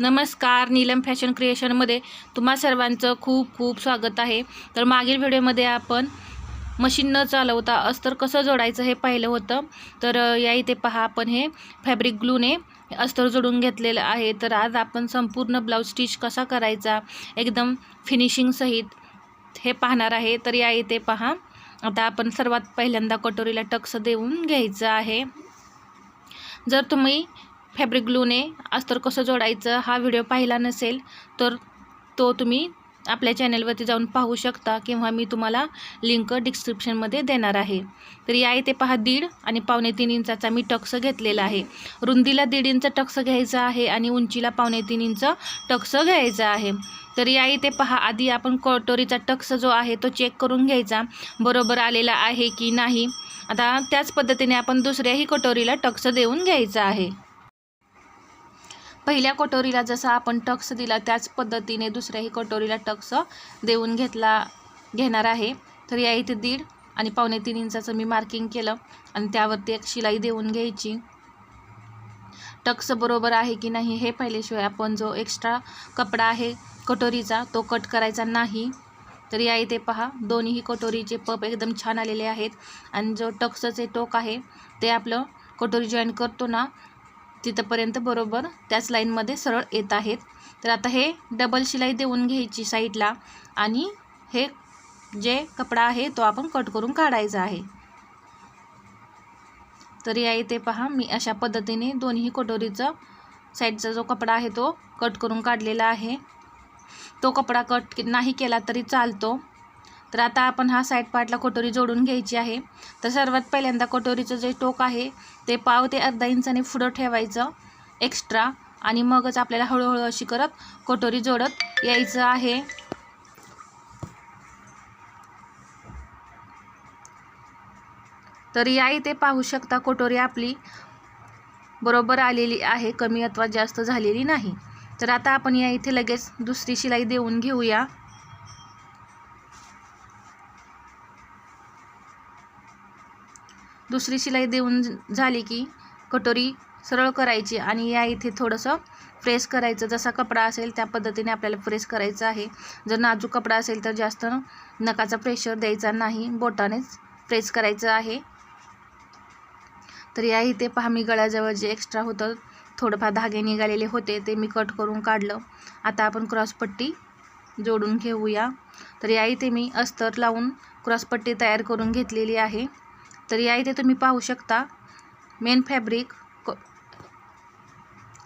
नमस्कार नीलम फॅशन क्रिएशनमध्ये तुम्हा सर्वांचं खूप खूप स्वागत आहे. तर मागील व्हिडिओमध्ये आपण मशीन न चालवता अस्तर कसं जोडायचं हे पाहिलं होतं. तर या इथे पहा आपण हे फॅब्रिक ग्लूने अस्तर जोडून घेतलेलं आहे. तर आज आपण संपूर्ण ब्लाऊज स्टिच कसा करायचा एकदम फिनिशिंगसहित हे पाहणार आहे. तर या इथे पहा. आता आपण सर्वात पहिल्यांदा कटोरीला टक्स देऊन घ्यायचं आहे. जर तुम्ही फॅब्रिक ग्लूने अस्तर कसं जोडायचं हा व्हिडिओ पाहिला नसेल तर तो तुम्ही आपल्या चॅनलवरती जाऊन पाहू शकता किंवा मी तुम्हाला लिंक डिस्क्रिप्शनमध्ये देणार आहे. तर या इथे पहा दीड आणि पावणे तीन इंचाचा मी टक्स घेतलेला आहे. रुंदीला दीड इंच टक्स घ्यायचा आहे आणि उंचीला पावणे तीन इंच टक्स घ्यायचा आहे. तर या इथे पहा आधी आपण कटोरीचा टक्स जो आहे तो चेक करून घ्यायचा. बरोबर आलेला आहे की नाही? आता त्याच पद्धतीने आपण दुसऱ्याही कटोरीला टक्स देऊन घ्यायचा आहे. पहिल्या कटोरीला जसा आपण टक्स दिला त्याच पद्धतीने दुसऱ्याही कटोरीला टक्स देऊन घेतला घेणार आहे. तर या इथे दीड आणि पावणे तीन इंचाचं मी मार्किंग केलं आणि त्यावरती एक शिलाई देऊन घ्यायची. टक्स बरोबर आहे की नाही हे पाहिल्याशिवाय आपण जो एक्स्ट्रा कपडा आहे कटोरीचा तो कट करायचा नाही. तर या इथे पहा दोन्ही कटोरीचे पप एकदम छान आलेले आहेत. आणि जो टक्सचे टोक आहे ते आपलं कटोरी जॉईन करतो ना तिथंपर्यंत बरोबर त्याच लाईनमध्ये सरळ येत आहेत. तर आता हे डबल शिलाई देऊन घ्यायची साईडला आणि हे जे कपडा आहे तो आपण कट करून काढायचा आहे. तर या इथे पहा मी अशा पद्धतीने दोन्ही कटोरीचं साईडचा जो कपडा आहे तो कट करून काढलेला आहे. तो कपडा कट नाही केला तरी चालतो. तर आता आपण हा साईड पार्टला कटोरी जोडून घ्यायची आहे. तर सर्वात पहिल्यांदा कटोरीचं जे टोक आहे ते पाव ते अर्धा इंचाने पुढं ठेवायचं एक्स्ट्रा आणि मगच आपल्याला हळूहळू अशी करत कटोरी जोडत यायचं आहे. तर या इथे पाहू शकता कटोरी आपली बरोबर आलेली आहे कमी अथवा जास्त झालेली नाही. तर आता आपण या इथे लगेच दुसरी शिलाई देऊन घेऊया. दुसरी शिलाई देऊन झाली की कटोरी सरळ करायची आणि या इथे थोडंसं प्रेस करायचं. जसा कपडा असेल त्या पद्धतीने आपल्याला प्रेस करायचं आहे. जर नाजूक कपडा असेल तर जास्त नकाचा प्रेशर द्यायचा नाही. बोटानेच प्रेस करायचं आहे. तर या इथे पहा मी गळ्याजवळ जे एक्स्ट्रा होतं थोडंफार धागे निघालेले होते ते मी कट करून काढलं. आता आपण क्रॉसपट्टी जोडून घेऊया. तर या इथे मी अस्तर लावून क्रॉसपट्टी तयार करून घेतलेली आहे. तर या इथे तुम्ही पाहू शकता. मेन फॅब्रिक क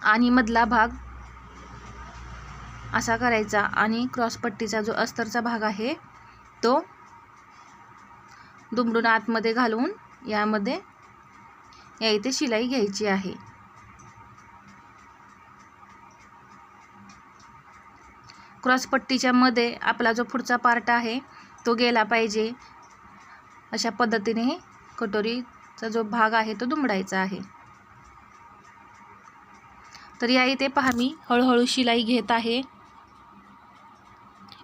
आणि मधला भाग असा करायचा आणि क्रॉसपट्टीचा जो अस्तरचा भाग आहे तो दुमडून आतमध्ये घालून यामध्ये या इथे शिलाई घ्यायची आहे. क्रॉसपट्टीच्या मध्ये आपला जो पुढचा पार्ट आहे तो गेला पाहिजे. अशा पद्धतीने कटोरीचा जो भाग आहे तो दुमडायचा आहे. तर या इथे पहा मी हळूहळू शिलाई घेत आहे.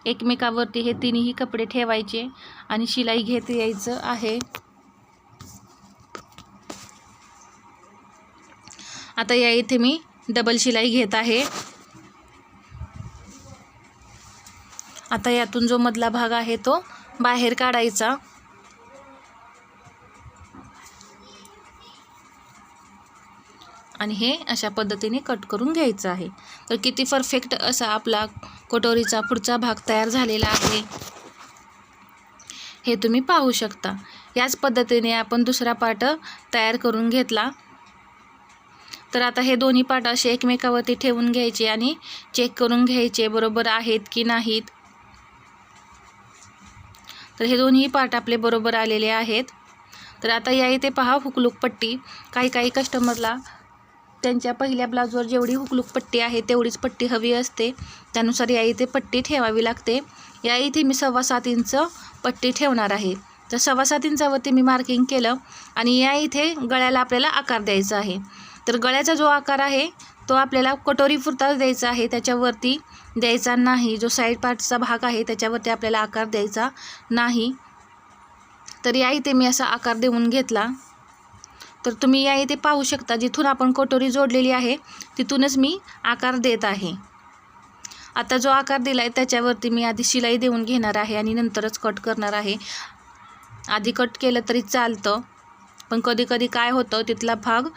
एकमेकावरती हे तिन्ही कपडे ठेवायचे आणि शिलाई घेत यायचं आहे. आता या इथे मी डबल शिलाई घेत आहे. आता यातून जो मधला भाग आहे तो बाहेर काढायचा. आणि हे अशा पद्धतीने कट करून घ्यायचं आहे. तर किती परफेक्ट असा आपला कटोरीचा पुढचा भाग तयार झालेला आहे. हे तुम्ही पाहू शकता. याच पद्धतीने आपण दुसरा पार्ट तयार करून घेतला. तर आता हे दोन्ही पार्ट असे एकमेकावरती ठेवून घ्यायचे आणि चेक करून घ्यायचे बरोबर आहेत की नाहीत. तर हे दोन्ही पार्ट आपले बरोबर आलेले आहेत. तर आता या इथे पहा हुकलूक पट्टी काही काही कस्टमरला त्यांच्या पहिल्या ब्लाऊजवर जेवढी हुकलूक पट्टी आहे तेवढीच पट्टी हवी असते. त्यानुसार या इथे पट्टी ठेवावी लागते. या इथे मी सव्वा सात इंच पट्टी ठेवणार आहे. तर सव्वा सात इंचावरती मी मार्किंग केलं आणि या इथे गळ्याला आपल्याला आकार द्यायचा आहे. तर गळ्याचा जो आकार आहे तो आपल्याला कटोरी पुरताच द्यायचा आहे. त्याच्यावरती द्यायचा नाही. जो साईड पार्टचा भाग आहे त्याच्यावरती आपल्याला आकार द्यायचा नाही. तर या इथे मी असा आकार देऊन घेतला. तर तुम्ही या इथे पाहू शकता जिथून आपण कटोरी जोडलेली आहे तिथूनच मी आकार देत आहे. आता जो आकार दिला आहे त्याच्यावरती मी आधी शिलाई देऊन घेणार आहे आणि नंतरच कट करणार आहे. आधी कट केलं तरी चालतं पण कधी कधी काय होतं तिथला भाग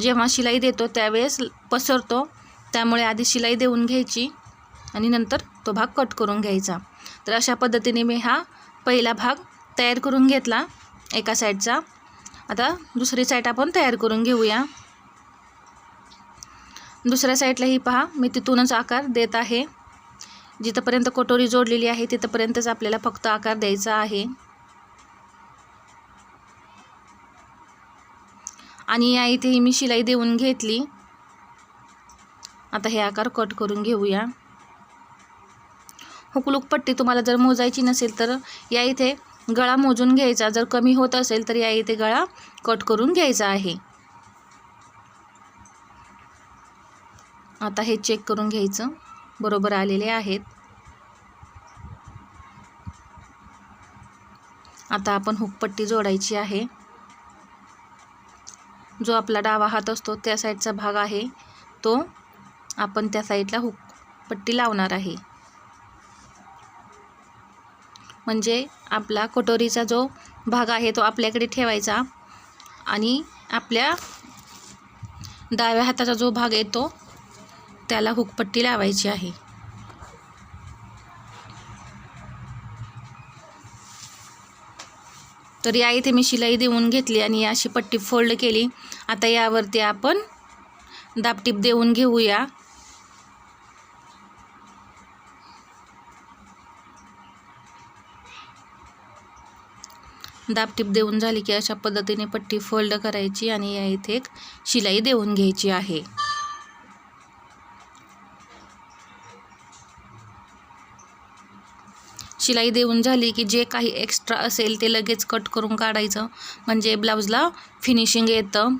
जेव्हा शिलाई देतो त्यावेळेस पसरतो. त्यामुळे आधी शिलाई देऊन घ्यायची आणि नंतर तो भाग कट करून घ्यायचा. तर अशा पद्धतीने मी हा पहिला भाग तयार करून घेतला एका साईडचा. आता दुसरी साईड आपण तयार करून घेऊया. दुसऱ्या साईडलाही पहा मी तिथूनच आकार देत आहे. जिथंपर्यंत कटोरी जोडलेली आहे तिथंपर्यंतच आपल्याला फक्त आकार द्यायचा आहे. आणि या इथेही मी शिलाई देऊन घेतली. आता हे आकार कट करून घेऊया. हुकलूक पट्टी तुम्हाला जर मोजायची नसेल तर या इथे गळा मोजून घ्यायचा. जर कमी होत असेल तर या इथे गळा कट करून घ्यायचा आहे. आता हे चेक करून घ्यायचं. बरोबर आलेले आहेत. आता आपण हुकपट्टी जोडायची आहे. जो आपला डावा हात असतो त्या साईडचा भाग आहे तो आपण त्या साईडला हुकपट्टी लावणार आहे. म्हणजे आपला कटोरीचा जो भाग आहे तो आपल्याकडे ठेवायचा. आणि आपल्या डाव्या हाताचा जो भाग येतो त्याला हुकपट्टी लावायची आहे. तर या इथे मी शिलाई देऊन घेतली आणि अशी पट्टी फोल्ड केली. आता यावरती आपण दापटीप देऊन घेऊया. दाबटीप देऊन झाली की अशा पद्धतीने पट्टी फोल्ड करायची आणि या इथे एक शिलाई देऊन घ्यायची आहे. शिलाई देऊन झाली की जे काही एक्स्ट्रा असेल ते लगेच कट करून काढायचं. म्हणजे ब्लाऊजला फिनिशिंग येतं.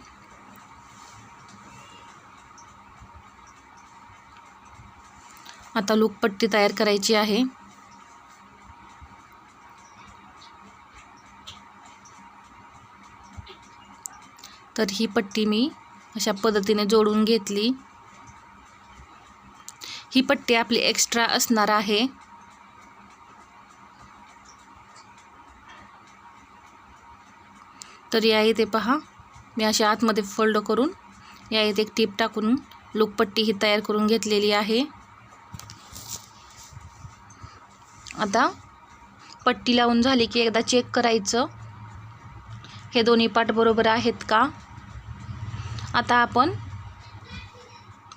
आता लूक पट्टी तयार करायची आहे. तर ही पट्टी मी अशा पद्धतीने जोडून घेतली. ही पट्टी आपली एक्स्ट्रा असणार आहे. तर या इथे पहा मी अशा आतमध्ये फोल्ड करून या इथे एक टीप टाकून लुकपट्टी ही तयार करून घेतलेली आहे. आता पट्टी लावून झाली की एकदा चेक करायचं. हे दोन्ही पाट बरोबर आहेत का? आता आपण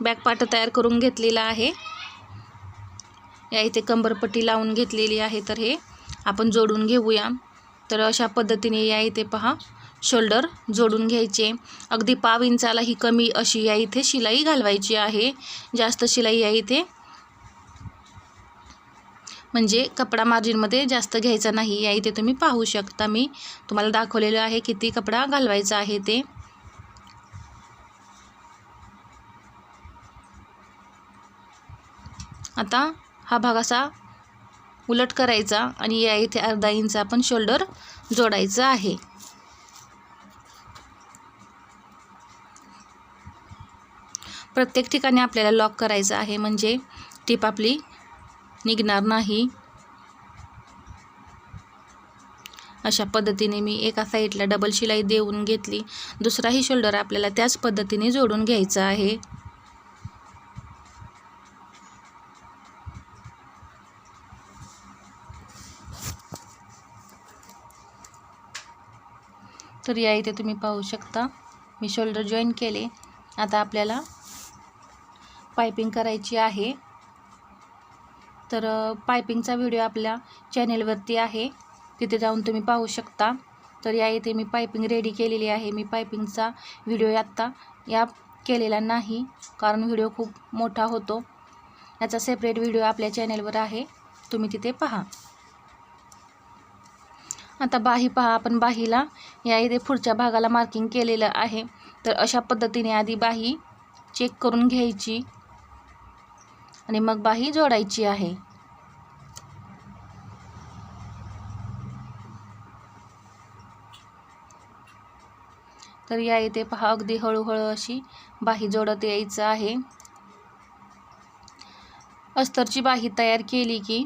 बॅकपाट तयार करून घेतलेला आहे. या इथे कंबरपट्टी लावून घेतलेली आहे तर हे आपण जोडून घेऊया. तर अशा पद्धतीने या इथे पहा शोल्डर जोडून घ्यायचे. अगदी पाव इंचाला ही कमी अशी या इथे शिलाई घालवायची आहे. जास्त शिलाई या इथे म्हणजे कपडा मार्जिनमध्ये जास्त घ्यायचा नाही. या इथे तुम्ही पाहू शकता मी. तुम्हाला दाखवलेलं आहे किती कपडा घालवायचा आहे ते. आता हा भाग असा उलट करायचा आणि या इथे अर्धा इंच आपण शोल्डर जोडायचं आहे. प्रत्येक ठिकाणी आपल्याला लॉक करायचं आहे म्हणजे टीप आपली निघणार नाही. अशा पद्धतीने मी एका साईडला डबल शिलाई देऊन घेतली. दुसराही शोल्डर आपल्याला त्याच पद्धतीने जोडून घ्यायचा आहे. तर या इथे तुम्ही पाहू शकता. मी शोल्डर जॉईन केले. आता आपल्याला पायपिंग करायची आहे. तर पायपिंगचा व्हिडिओ आपल्या चॅनेलवरती आहे. तिथे जाऊन तुम्ही पाहू शकता. तर या इथे मी पायपिंग रेडी केलेली आहे. मी पायपिंगचा व्हिडिओ आत्ता या केलेला नाही कारण व्हिडिओ खूप मोठा होतो. याचा सेपरेट व्हिडिओ आपल्या चॅनेलवर आहे. तुम्ही तिथे पहा. आता बाही पहा आपण बाहीला या इथे पुढच्या भागाला मार्किंग केलेलं आहे. तर अशा पद्धतीने आधी बाही चेक करून घ्यायची आणि मग बाही जोडायची आहे. तर या इथे पहा अगदी हळूहळू अशी बाही जोडत यायचं आहे. अस्तरची बाही तयार केली की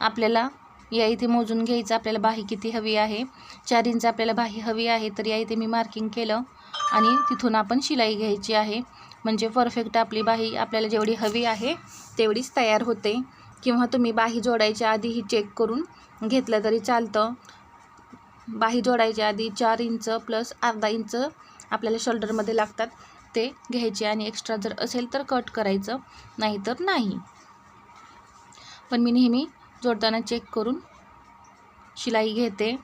आपल्याला या इथे मोजून घ्यायचं आपल्याला बाही किती हवी आहे. चार इंच आपल्याला बाही हवी आहे तर या इथे मी मार्किंग केलं आणि तिथून आपण शिलाई घ्यायची आहे. म्हणजे परफेक्ट आपली बाही आपल्याला जेवढी हवी आहे तेवढीच तयार होते. किंवा तुम्ही बाही जोडायच्या आधीही चेक करून घेतलं तरी चालतं. बाही जोडायच्या आधी चार इंच प्लस अर्धा इंच आपल्याला शोल्डरमध्ये लागतात ते घ्यायचे आणि एक्स्ट्रा जर असेल तर कट करायचं नाहीतर नाही. पण मी नेहमी जोडताना चेक करून शिलाई घेते.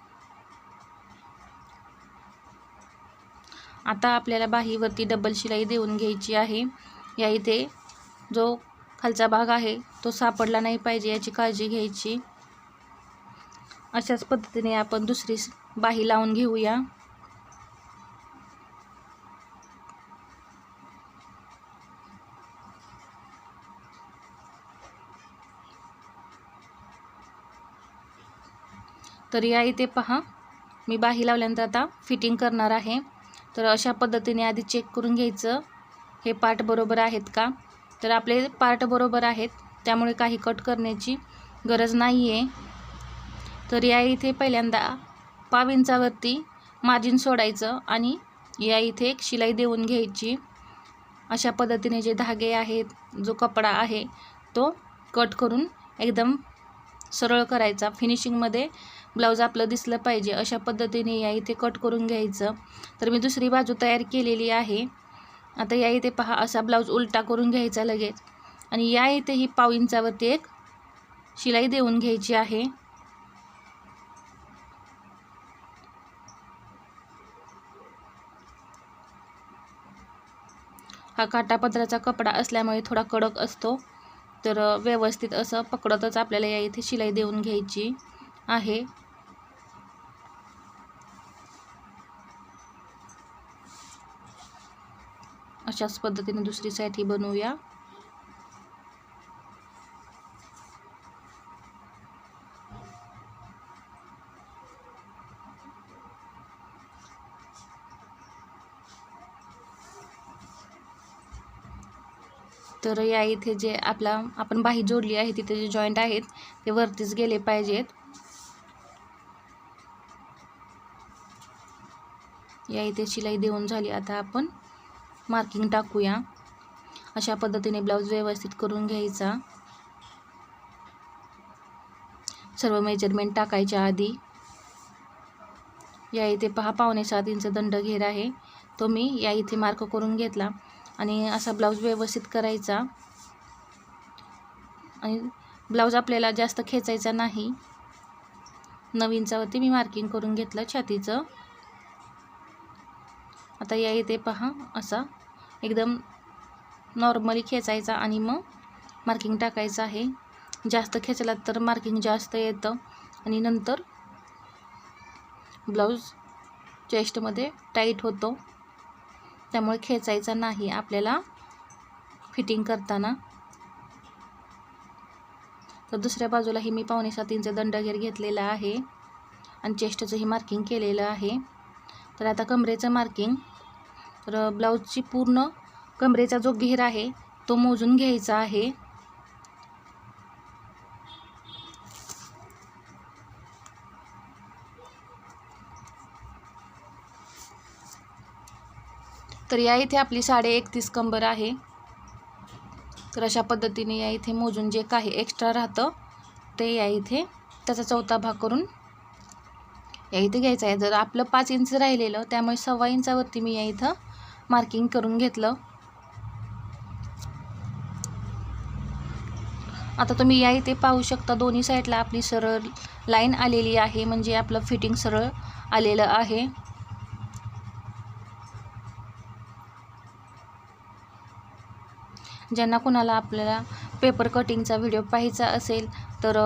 आता आपल्याला बाहीवरती डबल शिलाई देऊन घ्यायची आहे. या इथे जो खालचा भाग आहे तो सापडला नाही पाहिजे याची काळजी घ्यायची. अशाच पद्धतीने आपण दुसरी बाही लावून घेऊया. तर या इथे पहा. मी बाही लावल्यानंतर आता फिटिंग करणार आहे. तर अशा पद्धतीने आधी चेक करून घ्यायचं. हे पार्ट बरोबर आहेत का? तर आपले पार्ट बरोबर आहेत. त्यामुळे काही कट करण्याची गरज नाही आहे तर या इथे पहिल्यांदा पाव इंचावरती मार्जिन सोडायचं आणि या इथे एक शिलाई देऊन घ्यायची. अशा पद्धतीने जे धागे आहेत जो कपडा आहे तो कट करून एकदम सरळ करायचा. फिनिशिंगमध्ये ब्लाऊज आपलं दिसलं पाहिजे अशा पद्धतीने या इथे कट करून घ्यायचं. तर मी दुसरी बाजू तयार केलेली आहे. आता या इथे पहा असा ब्लाऊज उलटा करून घ्यायचा लगेच. आणि या इथे ही पाव इंचावरती एक शिलाई देऊन घ्यायची आहे. हा काटापदराचा कपडा असल्यामुळे थोडा कडक असतो. तर व्यवस्थित असं पकडतच आपल्याला या इथे शिलाई देऊन घ्यायची. आहे. अशाच पद्धतीने दुसरी साईड ही बनवूया. तर या इथे जे आपला आपण बाही जोडली आहे तिथे जे जॉईंट आहेत ते वरतीच गेले पाहिजेत. या इथे शिलाई देऊन झाली. आता आपण मार्किंग टाकूया. अशा पद्धतीने ब्लाऊज व्यवस्थित करून घ्यायचा. सर्व मेजरमेंट टाकायच्या आधी. या इथे पहा पावणे सात इंच दंड घेर आहे. तो मी या इथे मार्क करून घेतला आणि असा ब्लाऊज व्यवस्थित करायचा. आणि ब्लाऊज आपल्याला जास्त खेचायचा नाही. नऊ इंचावरती मी मार्किंग करून घेतलं छातीचं. आता या इथे पहा असा एकदम नॉर्मली खेचायचा आणि मग मार्किंग टाकायचं आहे. जास्त खेचला तर मार्किंग जास्त येतं. आणि नंतर ब्लाऊज चेस्टमध्ये टाईट होतो. त्यामुळे खेचायचा नाही आपल्याला फिटिंग करताना. तर दुसऱ्या बाजूलाही मी पावणे सात इंच दंडघेर घेतलेला आहे. आणि चेस्टचंही मार्किंग केलेलं आहे. तर आता कमरेचं मार्किंग तर ब्लाऊजची पूर्ण कमरेचा जो घेर आहे तो मोजून घ्यायचा आहे. तर या इथे आपली साडे एकतीस कंबर आहे. तर अशा पद्धतीने या इथे मोजून जे काही एक्स्ट्रा राहतं ते या इथे त्याचा चौथा भाग करून या इथं घ्यायचं आहे. जर आपलं पाच इंच राहिलेलं त्यामुळे सव्वा इंचावरती मी या इथं मार्किंग करून घेतलं. आता तुम्ही या इथे पाहू शकता दोन्ही साईडला आपली सरळ लाईन आलेली आहे. म्हणजे आपलं फिटिंग सरळ आलेलं आहे. ज्यांना कोणाला आपल्याला पेपर कटिंगचा व्हिडिओ पाहायचा असेल तर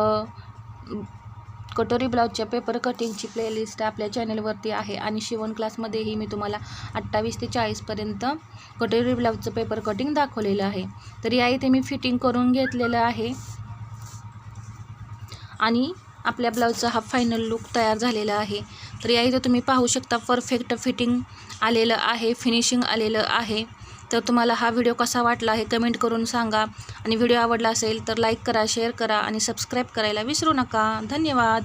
कटोरी ब्लाऊजच्या पेपर कटिंगची प्लेलिस्ट आपल्या चॅनलवरती आहे. आणि शिवण क्लासमध्येही मी तुम्हाला अठ्ठावीस ते चाळीसपर्यंत कटोरी ब्लाऊजचं पेपर कटिंग दाखवलेलं आहे. तर या इथे मी फिटिंग करून घेतलेलं आहे. आणि आपल्या ब्लाऊजचा हा फायनल लुक तयार झालेला आहे. तर या इथं तुम्ही पाहू शकता परफेक्ट फिटिंग आलेलं आहे फिनिशिंग आलेलं आहे. तर तुम्हाला हा व्हिडिओ कसा वाटला हे कमेंट करून सांगा. आणि व्हिडिओ आवडला असेल तर लाईक करा शेअर करा आणि सबस्क्राईब करायला विसरू नका. धन्यवाद.